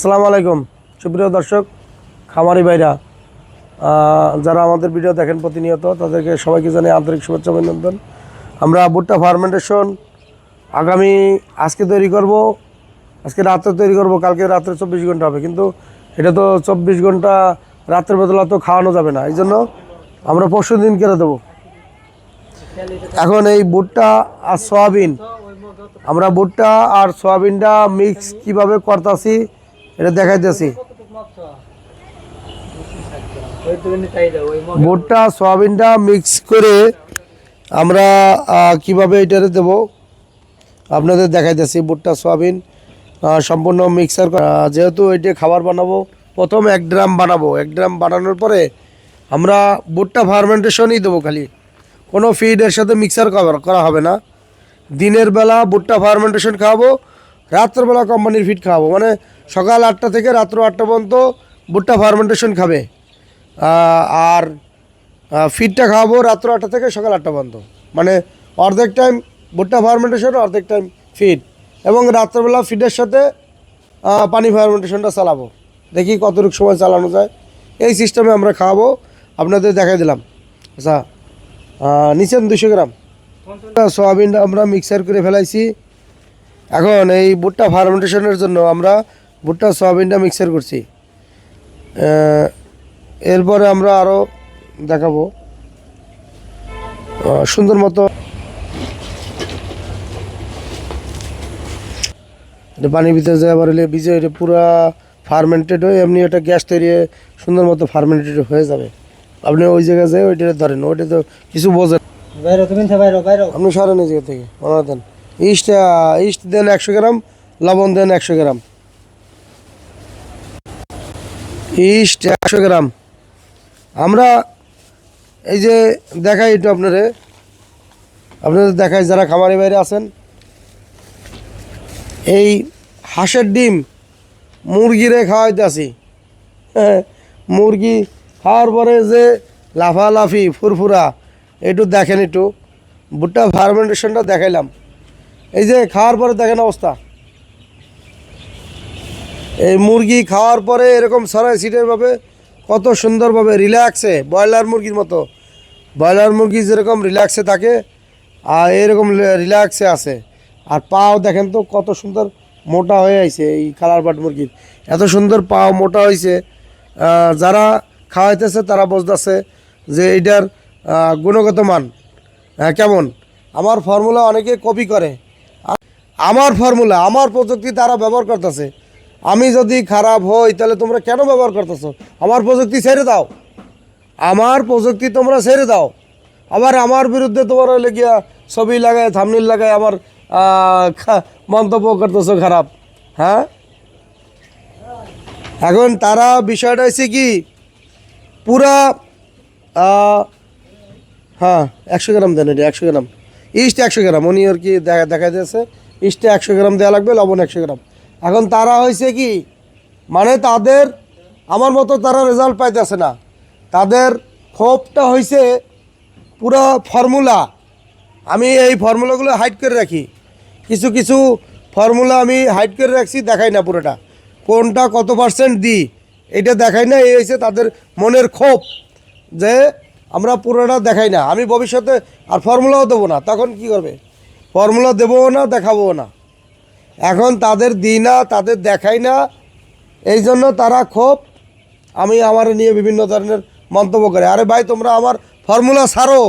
আসসালামু আলাইকুম। সুপ্রিয় দর্শক, খামারি ভাইরা যারা আমাদের ভিডিও দেখেন প্রতিনিয়ত, তাদেরকে সবাইকে জানাই আন্তরিক শুভেচ্ছা অভিনন্দন। আমরা ভুট্টা ফার্মেন্টেশন আগামী আজকে তৈরি করব, আজকে রাত্রে তৈরি করব, কালকে রাত্রে চব্বিশ ঘণ্টা হবে। কিন্তু এটা তো চব্বিশ ঘণ্টা রাত্রের বদলা তো খাওয়ানো যাবে না, এই জন্য আমরা পরশু দিন কেটে দেবো। এখন এই ভুট্টা আর সয়াবিন, আমরা ভুট্টা আর সয়াবিনটা মিক্স কীভাবে করতেছি এটা দেখাইতেছি। ভুট্টা, সয়াবিনটা মিক্স করে আমরা কীভাবে এটারে দেব? আপনাদের দেখাইতেছি ভুট্টা, সয়াবিন সম্পূর্ণ মিক্সার যেহেতু এটা খাবার বানাবো, প্রথম এক ড্রাম বানাবো। এক ড্রাম বানানোর পরে আমরা ভুট্টা ফার্মেন্টেশনই দেবো খালি। কোনো ফিডের সাথে মিক্সার করা হবে না। দিনের বেলা ভুট্টা ফার্মেন্টেশন খাওয়াবো রাত্রবেলা কোম্পানির ফিড খাওয়াবো। মানে সকাল আটটা থেকে রাত্র আটটা পর্যন্ত ভুট্টা ফার্মেন্টেশন খাবে। আর ফিডটা খাওয়াবো রাত্র আটটা থেকে সকাল আটটা পর্যন্ত। মানে অর্ধেক টাইম ভুট্টা ফার্মেন্টেশন অর্ধেক টাইম ফিড এবং রাত্রবেলা ফিডের সাথে পানি ফার্মেন্টেশনটা চালাবো। দেখি কতটুকু সময় চালানো যায়। এই সিস্টেমে আমরা খাওয়াবো। আপনাদের দেখাই দিলাম। আচ্ছা আহ, নিচ্ছেন দুশো গ্রাম। সয়াবিনটা আমরা মিক্সার করে ফেলাইছি। এখন এই ভুট্টা ফার্মেন্টেশনের জন্য আমরা ভুট্টা সয়াবিনটা মিক্সার করছি। এরপরে আমরা আরও দেখাবো সুন্দর মতো এটা পানির ভিতরে যায় আবার হলে ভিজে এটা পুরা ফার্মেন্টেড হয়ে এমনি এটা গ্যাস তৈরি হয়ে সুন্দর মতো ফার্মেন্টেড হয়ে যাবে। আপনি ওই জায়গায় যেয়ে ওইটা ধরেন ওইটা তো কিছু বোঝেন আপনি সরেন এই জায়গা থেকে ওনার দেন ইস্ট ইস্ট দেন একশো গ্রাম লবণ দেন একশো গ্রাম। ইস্ট একশো গ্রাম। আমরা এই যে দেখাই একটু আপনারে আপনাদের দেখাই যারা খামারি বাইরে আছেন। এই হাঁসের ডিম মুরগিরে খাওয়াইতে আসি মুরগি খাওয়ার পরে যে লাফালাফি, ফুরফুরা, একটু দেখেন একটু। ভুট্টা ফার্মেন্টেশনটা দেখাইলাম। এই যে খাওয়ার পরে দেখেন অবস্থা। এই মুরগি খাওয়ার পরে এরকম সরাই সিটের ভাবে কত সুন্দরভাবে রিল্যাক্সে ব্রয়লার মুরগির মতো। ব্রয়লার মুরগি যেরকম রিল্যাক্সে থাকে, আর এরকম রিল্যাক্সে আছে। আর পাও দেখেন তো কত সুন্দর মোটা হয়ে আইছে এই কালার বাট মুরগির। এত সুন্দর পাও মোটা হয়েছে যারা খাওয়াইতেছে তারা বুঝতেছে যে এটার গুণগত মান কেমন। আমার ফর্মুলা অনেকে কপি করে। আমার ফর্মুলা আমার প্রযুক্তি তারা ব্যবহার করতেছে। আমি যদি খারাপ হই, তাহলে তোমরা কেন ব্যবহার করতেছো? আমার প্রযুক্তি ছেড়ে দাও। আমার প্রযুক্তি তোমরা ছেড়ে দাও। আবার আমার বিরুদ্ধে তোমার হইলে গিয়া ছবি লাগায় থামনিল লাগায় আমার মন্তব্য করতেছো খারাপ। হ্যাঁ? এখন তারা বিষয়টা হচ্ছে কি? পুরা হ্যাঁ একশো গ্রাম দেন এটা, একশো গ্রাম। ইস্ট একশো গ্রাম। উনি আর কি দেখা দেখা যাচ্ছে ইস্টে একশো গ্রাম দেওয়া লাগবে, লবণ একশো গ্রাম। এখন তারা হয়েছে কি? মানে তাদের, আমার মতো তারা রেজাল্ট পাইতেছে না। তাদের ক্ষোভটা হয়েছে পুরো ফর্মুলা আমি এই ফর্মুলাগুলো হাইড করে রাখি। কিছু কিছু ফর্মুলা আমি হাইড করে রাখছি, দেখাই না পুরোটা। কোনটা কত পার্সেন্ট দিই, এটা দেখাই না, এই হয়েছে তাদের মনের ক্ষোভ যে আমরা পুরোটা দেখাই না। আমি ভবিষ্যতে আর ফর্মুলাও দেবো না। তখন কি করবে? ফর্মুলা দেবও না, দেখাবো না। এখন তাদের দিই না, তাদের দেখাই না। এই জন্য তারা ক্ষোভ আমি আমার নিয়ে বিভিন্ন ধরনের মন্তব্য করে। আরে ভাই, তোমরা আমার ফর্মুলা ছাড়ো।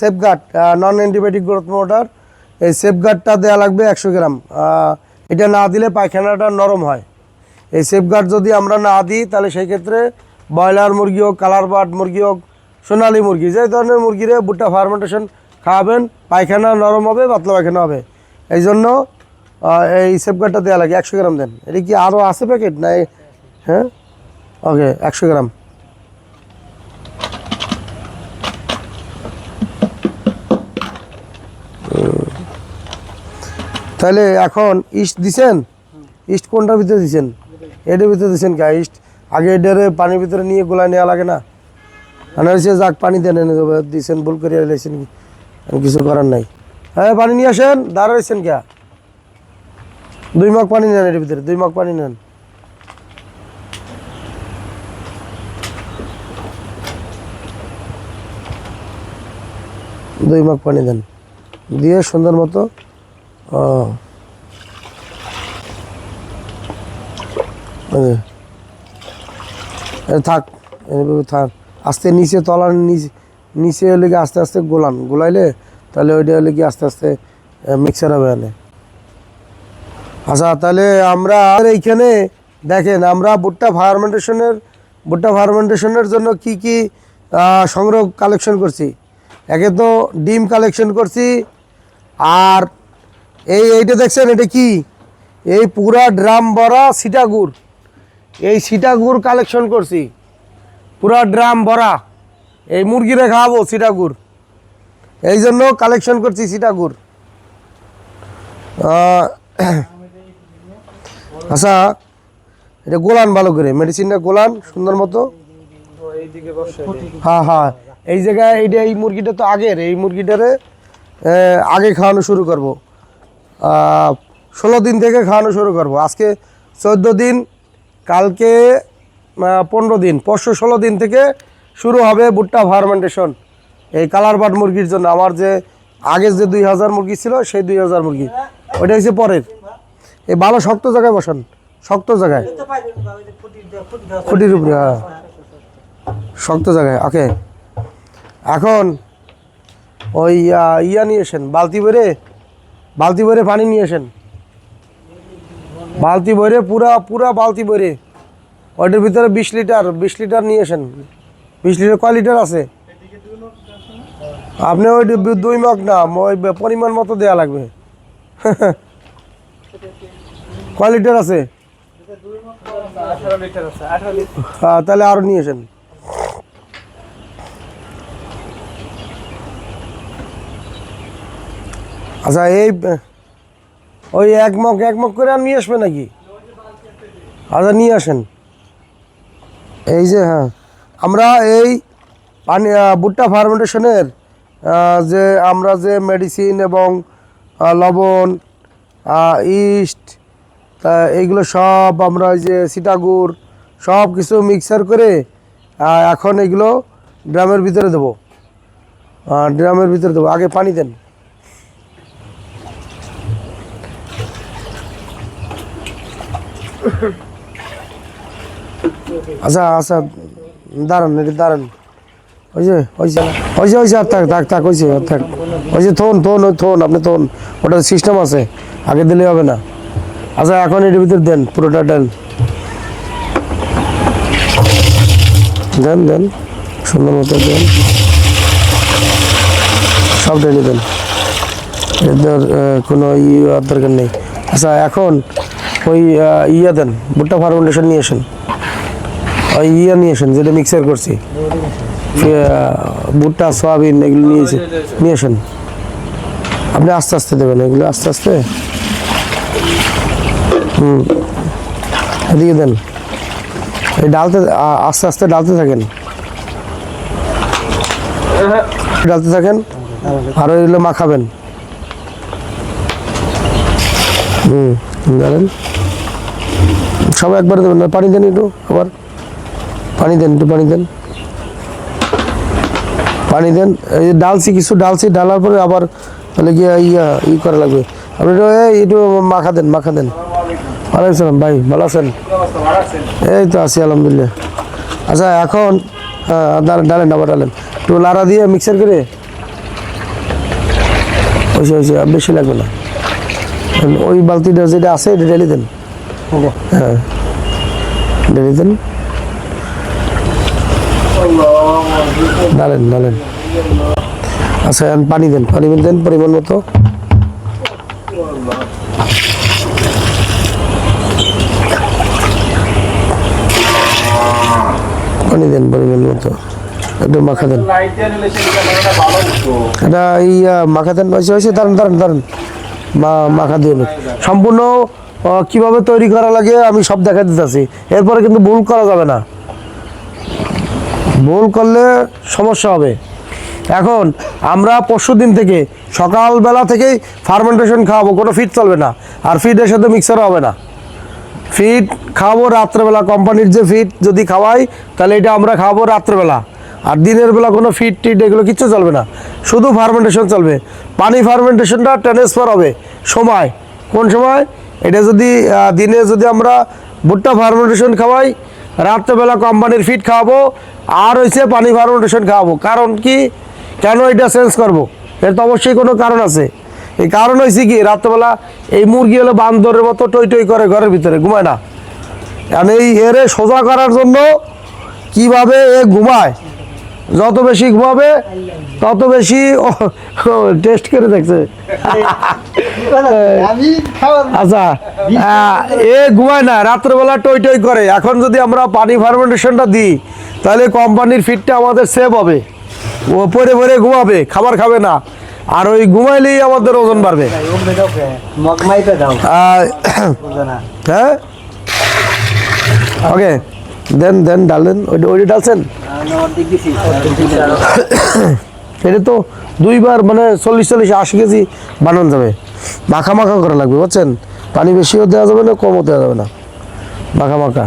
সেফগার্ড নন অ্যান্টিবায়োটিক গ্রোথ মোটার এই সেফগার্ডটা দেওয়া লাগবে একশো গ্রাম। এটা না দিলে পায়খানাটা নরম হয়। এই সেফগার্ড যদি আমরা না দিই, তাহলে সেই ক্ষেত্রে ব্রয়লার মুরগি হোক, কালার বার্ড মুরগি হোক, সোনালি মুরগি, যে ধরনের মুরগিরে ভুট্টা ফার্মেন্টেশন খাওয়াবেন, পায়খানা নরম হবে, পাতলা পায়খানা হবে। এই জন্য এই সেফগার্ডটা দেওয়া লাগে, একশো গ্রাম দেন। এটা কি আরও আছে প্যাকেট না হ্যাঁ? ওকে একশো গ্রাম। তাহলে এখন ইস্ট দিছেন? ইস্ট কোনটার ভিতরে দিছেন? এটার ভিতরে দিছেন কে? ইস্ট আগে এটারে পানির ভিতরে নিয়ে গোলায় নেওয়া লাগে না? হচ্ছে যাক, পানি দেন দিছেন, ভুল করে লাইছেন কিছু করার নাই। হ্যাঁ পানি নিয়ে আসেন, দাঁড়াইছেন কে? দুই মাগ পানি নেন এর ভিতরে, দুই মাগ পানি নেন। দুই মাগ পানি দেন। দিয়ে সুন্দর মতো থাক থাক। আস্তে নিচে তলার নিচে নিচে হলে কি আস্তে আস্তে গোলান? গোলাইলে তাহলে ওইটা হলে কি আস্তে আস্তে মিক্সার হবে এনে। আচ্ছা তাহলে আমরা এইখানে দেখেন, আমরা ভুট্টা ফার্মেন্টেশনের ভুট্টা ফার্মেন্টেশনের জন্য কি কি সংগ্রহ কালেকশন করছি? একে তো ডিম কালেকশন করছি, আর এই এইটা দেখছেন, এটা কি? এই পুরা ড্রাম ভরা সিটাগুড় এই সিটাগুড় কালেকশন করছি। পুরা ড্রাম ভরা। এই মুরগিরে খাওয়াবো সিটাগুড় এই জন্য কালেকশন করছি সিটাগুড় আচ্ছা এটা গোলান ভালো করে মেডিসিনটা গোলান, সুন্দর মতো। হ্যাঁ হ্যাঁ এই জায়গায় এইটা এই মুরগিটা তো আগের, এই মুরগিটারে আগে খাওয়ানো শুরু করব। ষোলো দিন থেকে খাওয়ানো শুরু করব। আজকে চোদ্দ দিন, কালকে পনেরো দিন, পরশু ষোলো দিন থেকে শুরু হবে ভুট্টা ফার্মেন্টেশন এই কালার বাট মুরগির জন্য, আমার যে আগে যে দুই হাজার মুরগি ছিল, সেই দুই হাজার মুরগি। ওইটা হচ্ছে পরের। এই ভালো শক্ত জায়গায় বসান, শক্ত জায়গায়। খুঁটির উপরে হ্যাঁ। শক্ত জায়গায়, ওকে। এখন ওই ইয়া নিয়ে এসেন বালতি ভরে বালতি ভরে পানি নিয়ে এসেন বালতি ভরে পুরা পুরা বালতি ভরে, ওইটার ভিতরে বিশ লিটার বিশ লিটার নিয়ে এসেন বিশ লিটার কয় লিটার আছে? আপনি ওই দুই মগ না, ওই পরিমাণ মতো দেয়া লাগবে। কয় লিটার আছে? হ্যাঁ তাহলে আরও নিয়ে এসেন আচ্ছা এই, ওই এক মগ এক মগ করে আর নিয়ে আসবে নাকি? আচ্ছা নিয়ে আসেন। এই যে হ্যাঁ আমরা এই পানি ভুট্টা ফার্মেন্টেশনের যে আমরা যে মেডিসিন এবং লবণ ইস্ট তা এইগুলো সব আমরা ওই যে সিটাগুড় সব কিছু মিক্সার করে এখন এগুলো ড্রামের ভিতরে দেবো। ড্রামের ভিতরে দেবো। আগে পানি দেন। আচ্ছা আচ্ছা দাঁড়ান এটা দাঁড়ান। ওই যে ওই যে ওই যে থাক থাক থাক, ওই যে থাক। ওই যে থোন থোন, ওই থোন, আপনি থোন। ওটার সিস্টেম আছে। আগে দিলে হবে না। আচ্ছা এখন এটার ভিতরে দেন, পুরোটা দেন। দেন দেন, সুন্দর মতো দেন। সব ঢেলে দেন। কোনো ইয়ে দরকার নেই। আচ্ছা এখন ওই ইয়া দেন, ভুট্টা ফার্মেন্টেশন নিয়ে আসেন। ওই ইয়া নিয়ে আসেন, যেটা মিক্সার করছি। ভুট্টা, সয়াবিন, এগুলো নিয়েছে নিয়ে আসেন। আপনি আস্তে আস্তে দেবেন, এগুলো আস্তে আস্তে। হুম। এদিকে দেন। এই ডালতে আস্তে আস্তে ডালতে থাকেন। ডালতে থাকেন, আর এগুলো মাখাবেন হুম, জানেন? সবাই একবারে দেবেন না, পানি দেন একটু, আবার। পানি দেন, একটু পানি দেন। পানি দেন, এই যে ডালছি, কিছু ডালছি, ডালার পরে আবার তাহলে গিয়ে ইয়া, ই করা লাগবে। আপনি একটু মাখা দেন মাখা দেন। ওয়ালাইকুম ভাই ভালো আছেন? এই তো আছি আলহামদুলিল্লাহ। আচ্ছা এখন হ্যাঁ ডালেন আবার ডালেন। একটু লাড়া দিয়ে মিক্সার করে ওইসে ওইসে বেশি লাগবে না। ওই বালতিটা যেটা আছে এটা ঢেলে দেন। হ্যাঁ। ঢেলে দেন। ডালেন ডালেন। আচ্ছা পানি দেন পানি দেন পরিমাণ মতো। পানি দেন মতো। একটু মাখা দেন। এটা আহ, মাখা দেন হয়েছে হয়েছে দাঁড়ান দাঁড়ান মা মাখা দিয়ে সম্পূর্ণ কীভাবে তৈরি করা লাগে আমি সব দেখা দিতেছি। এরপরে কিন্তু ভুল করা যাবে না। ভুল করলে সমস্যা হবে। এখন আমরা পরশু দিন থেকে সকালবেলা থেকেই ফার্মেন্টেশন খাওয়াবো কোনো ফিট চলবে না। আর ফিটের সাথে মিক্সার হবে না। ফিট খাওয়াবো রাত্রেবেলা কোম্পানির যে ফিট যদি খাওয়াই, তাহলে এটা আমরা খাওয়াবো রাত্রেবেলা। আর দিনের বেলা কোনো ফিট টিট এগুলো কিচ্ছু চলবে না। শুধু ফার্মেন্টেশন চলবে। পানি ফার্মেন্টেশনটা ট্রান্সফার হবে। সময়। কোন সময়? এটা যদি দিনে যদি আমরা ভুট্টা ফার্মেন্টেশন খাওয়াই, রাত্রেবেলা কোম্পানির ফিট খাওয়াবো, আর হয়েছে পানি ফার্মেন্টেশন খাওয়াবো। কারণ কি? কেন এটা চেঞ্জ করব? এর তো অবশ্যই কোনো কারণ আছে। এই কারণ হয়েছে কি, রাত্রেবেলা এই মুরগি হলো বান্দরের মতো টই টই করে ঘরের ভিতরে, ঘুমায় না। কারণ এই এরে সোজা করার জন্য কীভাবে এ ঘুমায়? যত বেশি ঘুমাবে, তত বেশি টেস্ট করে দেখছে। আচ্ছা এ ঘুমায় না, রাত্রেবেলা টই টই করে। এখন যদি আমরা পানি ফার্মেন্টেশনটা দিই, তাহলে কোম্পানির ফিটটা আমাদের সেভ হবে। ও পরে পরে ঘুমাবে, খাবার খাবে না। আর ওই ঘুমাইলেই আমাদের ওজন বাড়বে। হ্যাঁ? ওকে দেন দেন ডালেন ওইটা ওইটা ডালছেন? আমার এটা তো দুইবার মানে চল্লিশ চল্লিশ আশি কেজি বানানো যাবে। মাখা মাখা করা লাগবে বুঝছেন? পানি বেশিও দেওয়া যাবে না কমও দেওয়া যাবে না। মাখা মাখা।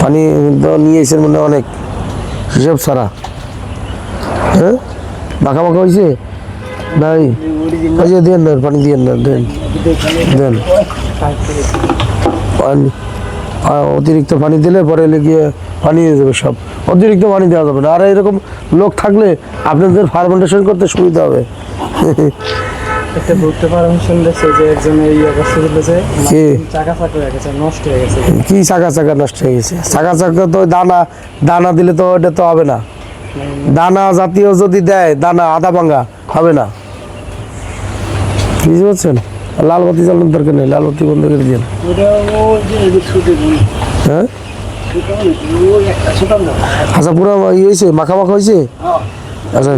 পানি তো নিয়ে এসেছেন মনে হয় অনেক। হিসাব ছাড়া। হ্যাঁ? মাখা মাখা হয়েছে নাই ওই যে দেন না পানি দিয়ে না দেন দেন। পানি অতিরিক্ত পানি দিলে পরে গিয়ে পানি দিয়ে দেবে সব। অতিরিক্ত পানি দেওয়া যাবে না। আর এরকম লোক থাকলে আপনাদের ফার্মেন্টেশন করতে সুবিধা হবে। একটা যে একজন এই অবস্থা দিল যে? চাকা চাকা হয়ে গেছে নষ্ট হয়ে গেছে। কি চাকা চাকা নষ্ট হয়ে গেছে? চাকা চাকা তো দানা দানা দিলে তো ওটা তো হবে না। দানা জাতীয় যদি দেয়, দানা আদা ভাঙ্গা হবে না। বুঝতে পারছেন? লাল বাতি জ্বালানোর দরকার নেই, লাল বাতি বন্ধ করে দিন ওটা ও যে এই যে ছুটে গুলি হ্যাঁ? আচ্ছা পুরো ইয়ে হয়েছে, মাখা মাখা হয়েছে? আচ্ছা।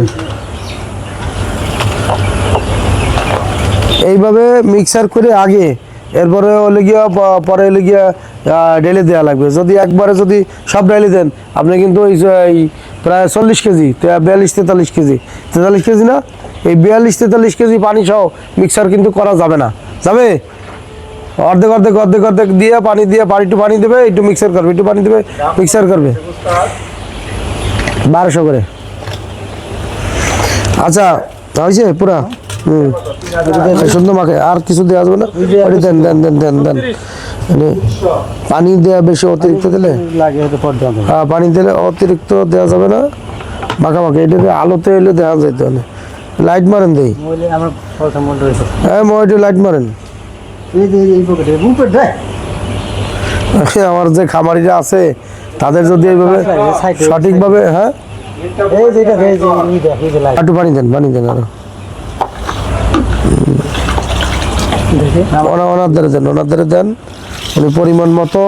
এইভাবে মিক্সার করে আগে, এরপরে হলে গিয়া পরে হলে গিয়া ডেলে দেওয়া লাগবে। যদি একবারে যদি সব ডেলে দেন, আপনি কিন্তু ওই প্রায় চল্লিশ কেজি বিয়াল্লিশ, তেতাল্লিশ কেজি। তেতাল্লিশ কেজি না, এই বিয়াল্লিশ, তেতাল্লিশ কেজি পানি সহ মিক্সার কিন্তু করা যাবে না। যাবে? অর্ধেক অর্ধেক অর্ধেক অর্ধেক দিয়ে পানি দিয়ে পানি একটু পানি দেবে, একটু মিক্সার করবে, একটু পানি দেবে মিক্সার করবে। বারোশো করে। আচ্ছা হয়েছে পুরা? হুম। সুন্দর মাখে, আর কিছু দেওয়া যাবে না? দেন দেন দেন দেন দেন। মানে পানি দেওয়া বেশি অতিরিক্ত দিলে? হ্যাঁ পানি দিলে অতিরিক্ত দেওয়া যাবে না? মাখা মাখা এটাকে আলোতে এলে দেওয়া যাইতে হবে লাইট মারেন দেই। হ্যাঁ মোবাইলটি লাইট মারেন। আমার যে খামারিরা আছে তাদের যদি এইভাবে সঠিকভাবে হ্যাঁ? দেখ একটু পানি দেন পানি দেন আরও। দেখে। ওনা ওনার ধারে দেন ওনার দেন। উনি পরিমাণ মতো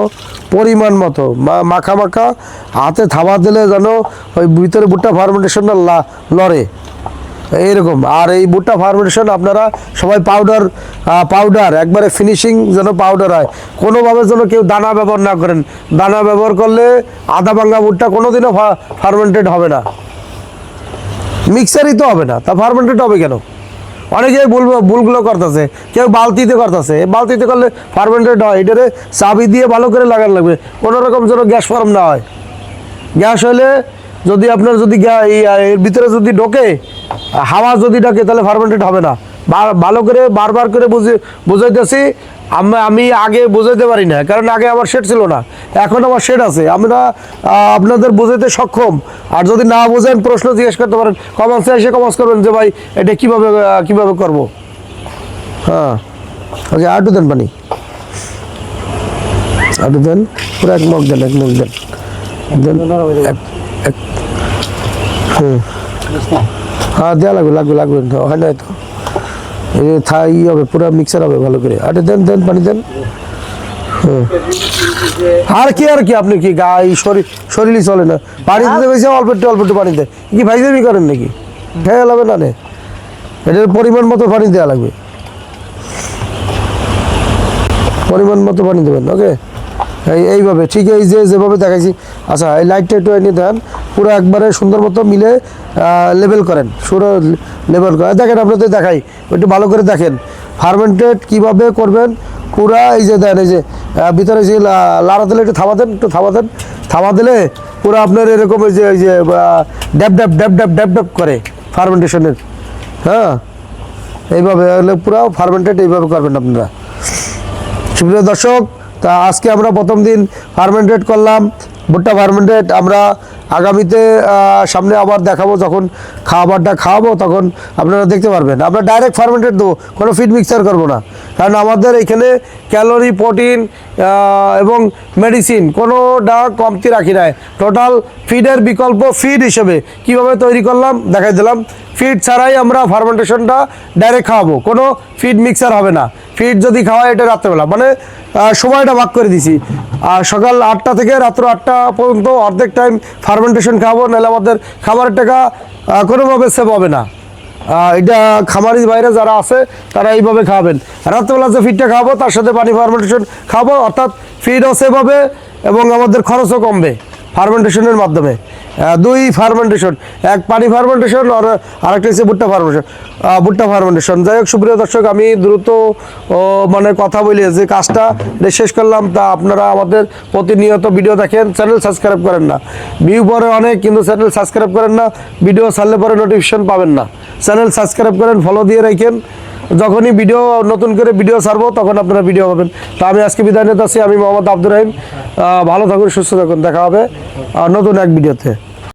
পরিমাণ মতো। মাখা মাখা, হাতে থাবা দিলে যেন ওই ভিতরে ভুট্টা ফার্মেন্টেশনটা লড়ে। এইরকম। আর এই ভুট্টা ফার্মেন্টেশন আপনারা সবাই পাউডার পাউডার একবারে ফিনিশিং যেন পাউডার হয়। কোনোভাবে যেন কেউ দানা ব্যবহার না করেন। দানা ব্যবহার করলে আদা ভাঙ্গা ভুট্টা কোনোদিনও ফার্মেন্টেড হবে না। মিক্সারই তো হবে না। তা ফার্মেন্টেড হবে কেন? অনেকে বলব ভুলগুলো করতেছে। কেউ বালতিতে করতেছে। বালতিতে করলে ফার্মেন্টেড হয়। এটারে চাবি দিয়ে ভালো করে লাগানো লাগবে। কোনো রকম যেন গ্যাস ফর্ম না হয়। গ্যাস হলে যদি আপনার যদি এর ভিতরে যদি ঢোকে, হাওয়া যদি ঢোকে, তাহলে ফার্মেন্টেড হবে না। ভালো করে বারবার করে বুঝে বুঝাইতেছি আমি আগে বুঝাইতে পারি না, কারণ আগে আমার শেড ছিল না। এখন আমার শেড আছে। আমরা আপনাদের বুঝাইতে সক্ষম। আর যদি না বোঝেন, প্রশ্ন জিজ্ঞেস করতে পারেন। কমেন্টসে এসে কমেন্টস করবেন যে, ভাই, এটা কীভাবে কীভাবে করব? হ্যাঁ। ওকে আটু দেন পানি। আটু দেন। পুরো এক মগ দেন, এক মগ দেন। হ্যাঁ দেওয়া লাগবে লাগবে লাগবে। হয় না তো। যে হবে, পুরো মিক্সার হবে ভালো করে। আরে দেন দেন, পানি দেন। আর কি আর কি, আপনি কি গায়ে শরীর শরীরই চলে না। পানি দিতে বেশি, অল্প একটু অল্প একটু পানি দেয়। কি ভাইজামি করেন নাকি? খেয়ে লাগবে নে এটার পরিমাণ মতো পানি দেওয়া লাগবে। পরিমাণ মতো পানি দেবেন, ওকে? এইভাবে, ঠিক এই যে, যেভাবে দেখাইছি। আচ্ছা এই লাইটটা একটু এনে দেন। পুরো একবারে সুন্দর মতো মিলে লেবেল করেন সুরো লেবেল করেন। দেখেন, আপনাদের দেখাই, একটু ভালো করে দেখেন। ফার্মেন্টেড কীভাবে করবেন? পুরা এই যে দেন, এই যে ভিতরে যে লাড়া দিলে একটু থাবা দেন একটু থাবা দেন থামা দিলে পুরো আপনার এরকম ওই যে এই যে ড্যাব ড্যাব ড্যাব ড্যাব ড্যাব ড্যাব করে ফার্মেন্টেশনের হ্যাঁ? এইভাবে পুরো ফার্মেন্টেড এইভাবে করবেন আপনারা। সুপ্রিয় দর্শক, তা আজকে আমরা প্রথম দিন ফার্মেন্টেড করলাম। ভুট্টা ফার্মেন্টেড আমরা আগামীতে সামনে আবার দেখাবো যখন খাবারটা খাওয়াবো তখন আপনারা দেখতে পারবেন। আমরা ডাইরেক্ট ফার্মেন্টেড দেবো, কোনো ফিড মিক্সার করব না। কারণ আমাদের এখানে ক্যালোরি প্রোটিন এবং মেডিসিন কোনো কোনোটা কমতি রাখি নাই। টোটাল ফিডের বিকল্প ফিড হিসেবে কীভাবে তৈরি করলাম দেখাই দিলাম। ফিড ছাড়াই আমরা ফার্মেন্টেশনটা ডাইরেক্ট খাওয়াবো, কোনো ফিড মিক্সার হবে না। ফিড যদি খাওয়াই এটা রাত্রেবেলা। মানে সময়টা ভাগ করে দিছি। আর সকাল আটটা থেকে রাত্র আটটা পর্যন্ত অর্ধেক টাইম ফার্মেন্টেশন খাব, নাহলে আমাদের খাবারের টাকা কোনোভাবে সেভ হবে না। এটা খামারি বাইরে যারা আছে, তারা এইভাবে খাবেন। রাত্রেবেলা যে ফিডটা খাব, তার সাথে পানি ফার্মেন্টেশন খাব, অর্থাৎ ফিডও সেভ হবে এবং আমাদের খরচও কমবে। ফার্মেন্টেশনের মাধ্যমে। দুই ফার্মেন্টেশন, এক পানি ফার্মেন্টেশন আর আরেকটা হচ্ছে ভুট্টা ফার্মেন্টেশন। ভুট্টা ফার্মেন্টেশন। যাই হোক, সুপ্রিয় দর্শক, আমি দ্রুত মানে কথা বলি যে কাজটা শেষ করলাম। তা আপনারা আমাদের প্রতিনিয়ত ভিডিও দেখেন, চ্যানেল সাবস্ক্রাইব করেন না। ভিউ পরে অনেক, কিন্তু চ্যানেল সাবস্ক্রাইব করেন না। ভিডিও ছাড়লে পরে নোটিফিকেশন পাবেন না। চ্যানেল সাবস্ক্রাইব করেন ফলো দিয়ে রাখেন। যখনই ভিডিও নতুন করে ভিডিও ছাড়বো, তখন আপনারা ভিডিও পাবেন। তা আমি আজকে বিদায় নিতে আসি আমি মোহাম্মদ আব্দুর রহিম। ভালো থাকুন, সুস্থ থাকুন, দেখা হবে নতুন এক ভিডিওতে